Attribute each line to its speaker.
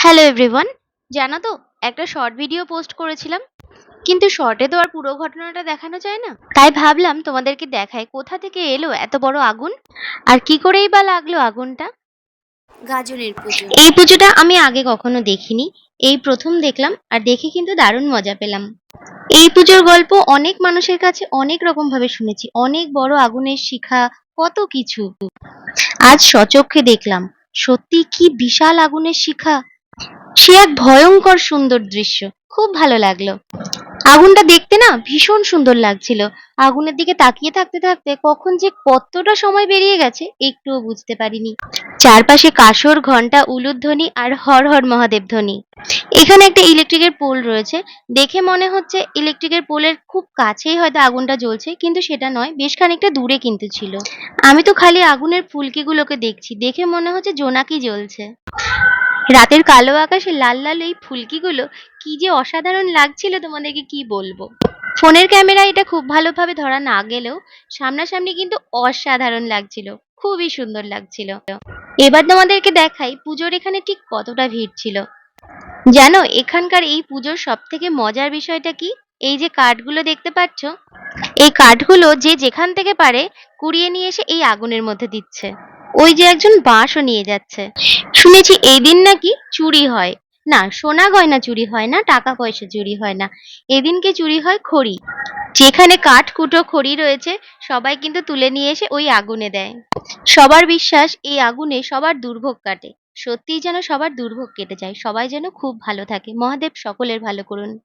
Speaker 1: Hello everyone জানো তো একটা শর্ট ভিডিও পোস্ট করেছিলাম। কিন্তু শর্টে তো আর পুরো ঘটনাটা দেখানো যায় না। তাই ভাবলাম তোমাদেরকে দেখায় কোথা থেকে এলো এত বড় আগুন? আর কি করেই বা লাগল আগুনটা?
Speaker 2: গাজনের পুজো।
Speaker 1: এই পুজোটা আমি আগে কখনো দেখিনি। এই প্রথম দেখলাম আর দেখে কিন্তু দারুণ মজা পেলাম। এই পুজোর গল্প অনেক মানুষের কাছে অনেক রকম ভাবে শুনেছি। অনেক বড় আগুনের শিখা কত কিছু। আজ সচক্ষে দেখলাম সত্যি কি বিশাল আগুনের শিখা। সে এক ভয়ঙ্কর সুন্দর দৃশ্য। খুব ভালো লাগল। আগুনটা দেখতে না ভীষণ সুন্দর লাগছিল। আগুনের দিকে তাকিয়ে থাকতে থাকতে কখন যে কতটা সময় বেরিয়ে গেছে একটুও বুঝতে পারিনি। চারপাশে কাসর ঘণ্টা উলুধ্বনি আর হর হর মহাদেব ধ্বনি। এখানে একটা ইলেকট্রিকের পোল রয়েছে। দেখে মনে হচ্ছে ইলেকট্রিকের পোলের খুব কাছেই হয়তো আগুনটা জ্বলছে, কিন্তু সেটা নয়, বেশ খানিকটা দূরে কিন্তু ছিল। আমি তো খালি আগুনের ফুলকিগুলোকে দেখছি। দেখে মনে হচ্ছে জোনাকি জ্বলছে। রাতের কালো আকাশে লাল লাল এই ফুলকিগুলো কি যে অসাধারণ লাগছিল তোমাদেরকে কি বলব? ফোনের ক্যামেরা এটা খুব ভালোভাবে ধরা না গেলেও সামনাসামনি কিন্তু অসাধারণ লাগছিল, খুবই সুন্দর লাগছিল। এবার তোমাদেরকে দেখাই পুজোর এখানে ঠিক কতটা ভিড় ছিল। জানো, এখানকার এই পুজোর সব থেকে মজার বিষয়টা কি? এই যে কাঠগুলো দেখতে পাচ্ছ, এই কাঠগুলো যে যেখান থেকে পারে কুড়িয়ে নিয়ে এসে এই আগুনের মধ্যে দিচ্ছে। ওই যে একজন বাঁশও নিয়ে যাচ্ছে। শুনেছি এই দিন নাকি চুরি হয়। না, সোনা গয়না চুরি হয় না, টাকা পয়সা চুরি হয় না। এদিনকে চুরি হয় খড়ি। যেখানে কাঠ কুটো খড়ি রয়েছে, সবাই কিন্তু তুলে নিয়ে এসে ওই আগুনে দেয়। সবার বিশ্বাস, এই আগুনে সবার দুর্ভোগ কাটে। সত্যিই যেন সবার দুর্ভোগ কেটে যায়। সবাই যেন খুব ভালো থাকে। মহাদেব সকলের ভালো করুন।